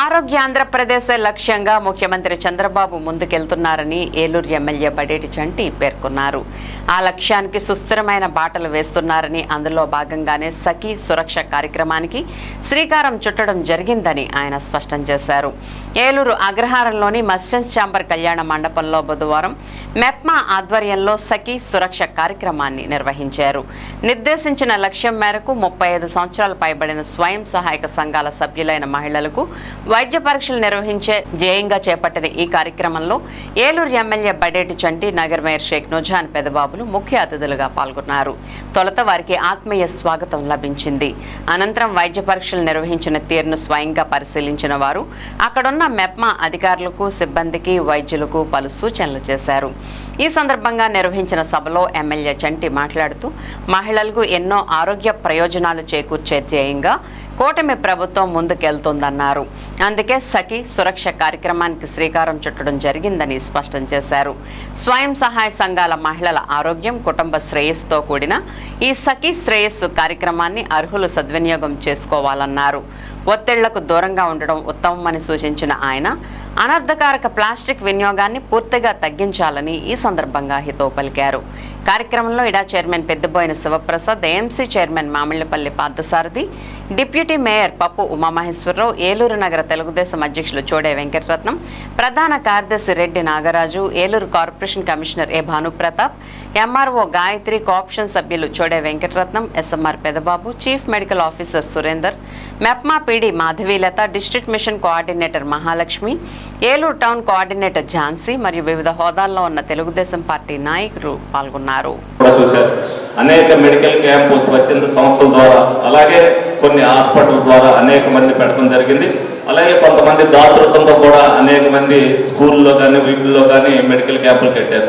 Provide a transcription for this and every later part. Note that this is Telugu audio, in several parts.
ఆరోగ్య ఆంధ్రప్రదేశ్ లక్ష్యంగా ముఖ్యమంత్రి చంద్రబాబు ముందుకెళ్తున్నారని ఏలూరు ఎమ్మెల్యే బడేటి చంటి పేర్కొన్నారు. ఆ లక్ష్యానికి సుస్థిరమైన బాటలు వేస్తున్నారని అందులో భాగంగానే సఖీ సురక్ష కార్యక్రమానికి శ్రీకారం చుట్టడం జరిగిందని ఆయన స్పష్టం చేశారు. ఏలూరు అగ్రహారంలోని మత్స్యన్స్ ఛాంబర్ కళ్యాణ మండపంలో బుధవారం మెప్మా ఆధ్వర్యంలో సఖీ సురక్ష కార్యక్రమాన్ని నిర్వహించారు. నిర్దేశించిన లక్ష్యం మేరకు ముప్పై ఐదు సంవత్సరాలు పైబడిన స్వయం సహాయక సంఘాల సభ్యులైన మహిళలకు వైద్య పరీక్షలు నిర్వహించే ధ్యేయంగా చేపట్టిన ఈ కార్యక్రమంలో ఏలూరు ఎమ్మెల్యే బడేటి చంటి నగర్ మేయర్ షేక్ నుజాన్ పెదబాబులు ముఖ్య అతిథులుగా పాల్గొన్నారు. తొలత వారికి ఆత్మీయ స్వాగతం లభించింది. అనంతరం వైద్య పరీక్షలు నిర్వహించిన తీరును స్వయంగా పరిశీలించిన వారు అక్కడున్న మెప్మా అధికారులకు సిబ్బందికి వైద్యులకు పలు సూచనలు చేశారు. ఈ సందర్భంగా నిర్వహించిన సభలో ఎమ్మెల్యే చంటి మాట్లాడుతూ మహిళలకు ఎన్నో ఆరోగ్య ప్రయోజనాలు చేకూర్చే ధ్యేయంగా కూటమి ప్రభుత్వం ముందుకెళ్తోందన్నారు. అందుకే సఖీ సురక్ష కార్యక్రమానికి శ్రీకారం చుట్టడం జరిగిందని స్పష్టం చేశారు. స్వయం సహాయ సంఘాల మహిళల ఆరోగ్యం కుటుంబ శ్రేయస్సుతో కూడిన ఈ సఖీ శ్రేయస్సు కార్యక్రమాన్ని అర్హులు సద్వినియోగం చేసుకోవాలన్నారు. ఒత్తిళ్ళకు దూరంగా ఉండడం ఉత్తమమని సూచించిన ఆయన అనర్థకారక ప్లాస్టిక్ వినియోగాన్ని పూర్తిగా తగ్గించాలని ఈ సందర్భంగా హితో పలికారు. కార్యక్రమంలో ఇడా chairman Peddaboina Sivaprasad AMC chairman Mamillapalli Parthasarathi deputy mayor Pappu Umamaheswara Rao Eluru నగర తెలుగుదేశం అధ్యక్షులు చోడే వెంకటరత్నం ప్రధాన కార్యదర్శి Reddy Nagaraju Eluru corporation commissioner A Bhanuprathap MRO Gayathri cooption సభ్యులు Chode Venkataratnam SMR Pedababu chief medical officer Surender MEPMA PD Madhavilatha district mission coordinator Mahalakshmi Eluru town coordinator Jhansi మరియు వివిధ హోదాల్లో ఉన్న తెలుగుదేశం పార్టీ నాయకులు పాల్గొన్నారు. కూడా చూశారు. అనేక మెడికల్ క్యాంపు స్వచ్ఛంద సంస్థల ద్వారా అలాగే కొన్ని హాస్పిటల్ ద్వారా అనేక మంది పెట్టడం జరిగింది. అలాగే కొంతమంది దాతృత్వంతో కూడా అనేక మంది స్కూల్లో కానీ వీటిల్లో కానీ మెడికల్ క్యాంపులు కట్టారు.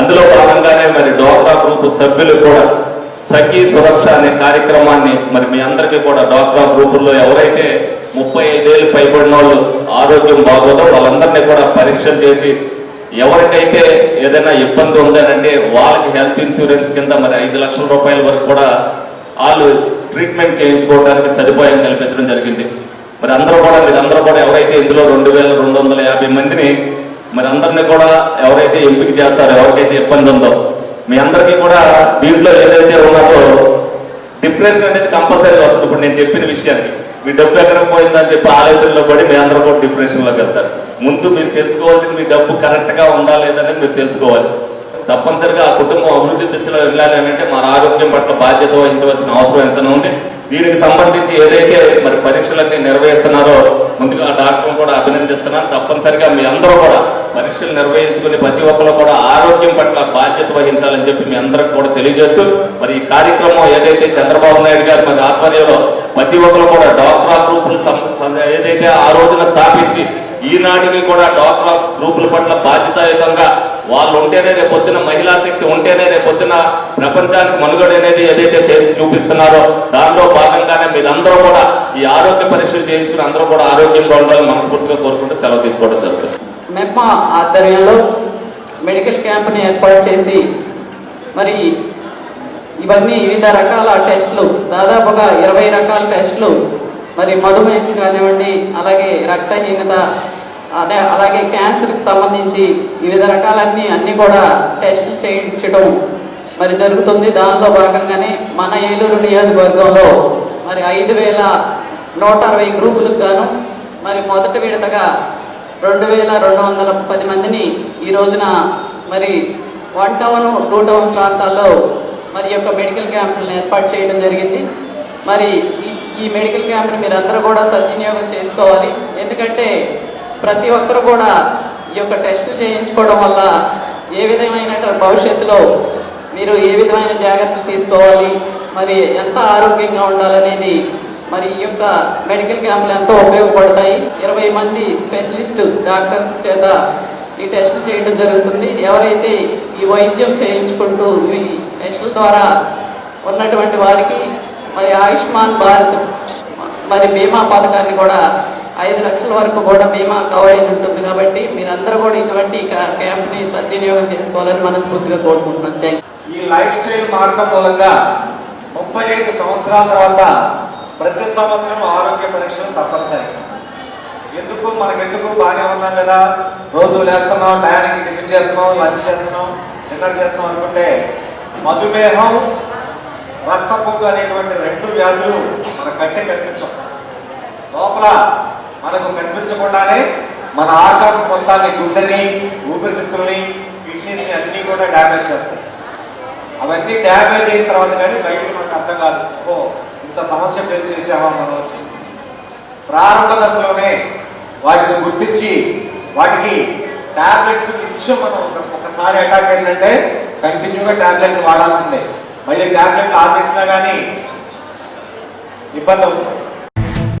అందులో భాగంగానే మరి డోక్రా గ్రూప్ సభ్యులు కూడా సఖీ సురక్ష అనే కార్యక్రమాన్ని మరి మీ అందరికీ కూడా డోక్రా గ్రూపుల్లో ఎవరైతే ముప్పై ఐదేళ్ళు పైబడిన వాళ్ళు ఆరోగ్యం బాగోదో వాళ్ళందరినీ కూడా పరీక్షలు చేసి ఎవరికైతే ఏదైనా ఇబ్బంది ఉందనంటే వాళ్ళకి హెల్త్ ఇన్సూరెన్స్ కింద మరి ఐదు లక్షల రూపాయల వరకు కూడా వాళ్ళు ట్రీట్మెంట్ చేయించుకోవడానికి సదుపాయం కల్పించడం జరిగింది. మరి అందరూ కూడా మీరు అందరూ కూడా ఎవరైతే ఇందులో రెండు వేల రెండు వందల యాభై మందిని మరి అందరినీ కూడా ఎవరైతే ఎంపిక చేస్తారో ఎవరికైతే ఇబ్బంది ఉందో మీ అందరికీ కూడా దీంట్లో ఏదైతే ఉన్నదో డిప్రెషన్ అనేది కంపల్సరీగా వస్తుంది. ఇప్పుడు నేను చెప్పిన విషయానికి మీ డబ్బు ఎక్కడ పోయిందని చెప్పి ఆలోచనలో పడి మీ అందరూ కూడా డిప్రెషన్లోకి వెళ్తారు. ముందు మీరు తెలుసుకోవాల్సింది మీ డబ్బు కరెక్ట్గా ఉందా లేదనేది మీరు తెలుసుకోవాలి. తప్పనిసరిగా ఆ కుటుంబం అభివృద్ధి దిశలో వెళ్ళాలి అని అంటే మన ఆరోగ్యం పట్ల బాధ్యత వహించవలసిన అవసరం ఎంతనో ఉంది. దీనికి సంబంధించి ఏదైతే మరి పరీక్షలన్నీ నిర్వహిస్తున్నారో ముందుగా ఆ డాక్టర్లు కూడా అభినందిస్తున్నాను. తప్పనిసరిగా మీ అందరూ కూడా పరీక్షలు నిర్వహించుకుని ప్రతి ఒక్కరు కూడా ఆరోగ్యం పట్ల బాధ్యత వహించాలని చెప్పి మీ అందరికి కూడా తెలియజేస్తూ మరి ఈ కార్యక్రమం ఏదైతే చంద్రబాబు నాయుడు గారు మరి ఆధ్వర్యంలో ప్రతి ఒక్కరు కూడా డాక్టర్ ఈనాటికి కూడా డాక్టర్ గ్రూపుల పట్ల బాధ్యతాయుతంగా వాళ్ళు ఉంటేనే రేపొద్దున మహిళా శక్తి ఉంటేనే రేపొద్దున పొద్దున ప్రపంచానికి మనుగడ అనేది ఏదైతే చేసి చూపిస్తున్నారో దానిలో భాగంగానే మీరందరూ కూడా ఈ ఆరోగ్య పరీక్షలు చేయించుకుని అందరూ కూడా ఆరోగ్యంగా ఉండాలని మనస్ఫూర్తిగా కోరుకుంటూ సెలవు తీసుకోవడం జరుగుతుంది. మెప్మా ఆధ్వర్యంలో మెడికల్ క్యాంప్ని ఏర్పాటు చేసి మరి ఇవన్నీ వివిధ రకాల టెస్టులు దాదాపుగా ఇరవై రకాల టెస్టులు మరి మధుమేహం కానివ్వండి అలాగే రక్తహీనత అదే అలాగే క్యాన్సర్కి సంబంధించి వివిధ రకాలన్నీ అన్నీ కూడా టెస్టులు చేయించడం మరి జరుగుతుంది. దానిలో భాగంగానే మన ఏలూరు నియోజకవర్గంలో మరి ఐదు వేల నూట అరవై గ్రూపులకు గాను మరి మొదటి విడతగా రెండు వేల రెండు వందల పది మందిని ఈ రోజున మరి వన్ టౌన్ టూ టౌన్ ప్రాంతాల్లో మరి యొక్క మెడికల్ క్యాంపులను ఏర్పాటు చేయడం జరిగింది. మరి ఈ ఈ మెడికల్ క్యాంపును మీరు అందరూ కూడా సద్వినియోగం చేసుకోవాలి. ఎందుకంటే ప్రతి ఒక్కరు కూడా ఈ యొక్క టెస్ట్ చేయించుకోవడం వల్ల ఏ విధమైన భవిష్యత్తులో మీరు ఏ విధమైన జాగ్రత్తలు తీసుకోవాలి మరి ఎంత ఆరోగ్యంగా ఉండాలనేది మరి ఈ యొక్క మెడికల్ క్యాంపులు ఎంతో ఉపయోగపడతాయి. ఇరవై మంది స్పెషలిస్ట్ డాక్టర్స్ చేత ఈ టెస్ట్ చేయడం జరుగుతుంది. ఎవరైతే ఈ వైద్యం చేయించుకుంటూ ఈ టెస్టుల ద్వారా ఉన్నటువంటి వారికి మరి ఆయుష్మాన్ భారత్ మరి బీమా పథకాన్ని కూడా ఐదు లక్షల వరకు కూడా బీమా కవరేజ్ ఉంటుంది కాబట్టి మీరందరూ కూడా ఇటువంటి కా- క్యాంప్ని సద్వినియోగం చేసుకోవాలని మనస్ఫూర్తిగా కోరుకుంటున్నాను. థ్యాంక్ ఈ లైఫ్ స్టైల్ మార్గం మూలంగా ముప్పై ఐదు సంవత్సరాల తర్వాత ప్రతి సంవత్సరం ఆరోగ్య పరీక్షలు తప్పనిసరి. ఎందుకు? మనకెందుకు? బాగానే ఉన్నాం కదా. రోజు లేస్తున్నాం టయానికి టిఫిన్ చేస్తున్నాం లంచ్ చేస్తున్నాం డిన్నర్ చేస్తున్నాం అనుకుంటే మధుమేహం రక్తపోటు అనేటువంటి రెండు వ్యాధులు మన కంటే కనిపించవు. లోపల మనకు కనిపించకుండానే మన ఆర్గాన్స్ మొత్తాన్ని గుండెని ఊపిరితిత్తుల్ని కిడ్నీస్ని అన్నీ కూడా డ్యామేజ్ చేస్తాయి. అవన్నీ డ్యామేజ్ అయిన తర్వాత కానీ బయటకు మనకు అర్థం కాదు ఓ ఇంత సమస్య ఫేస్ చేసామా మనం వచ్చి? ప్రారంభ దశలోనే వాటిని గుర్తించి వాటికి టాబ్లెట్స్ ఇచ్చి మనం ఒకసారి అటాక్ అయిందంటే కంటిన్యూగా టాబ్లెట్ వాడాల్సిందే. మళ్ళీ టాబ్లెట్ ఆపేసినా కానీ ఇబ్బంది అవుతుంది.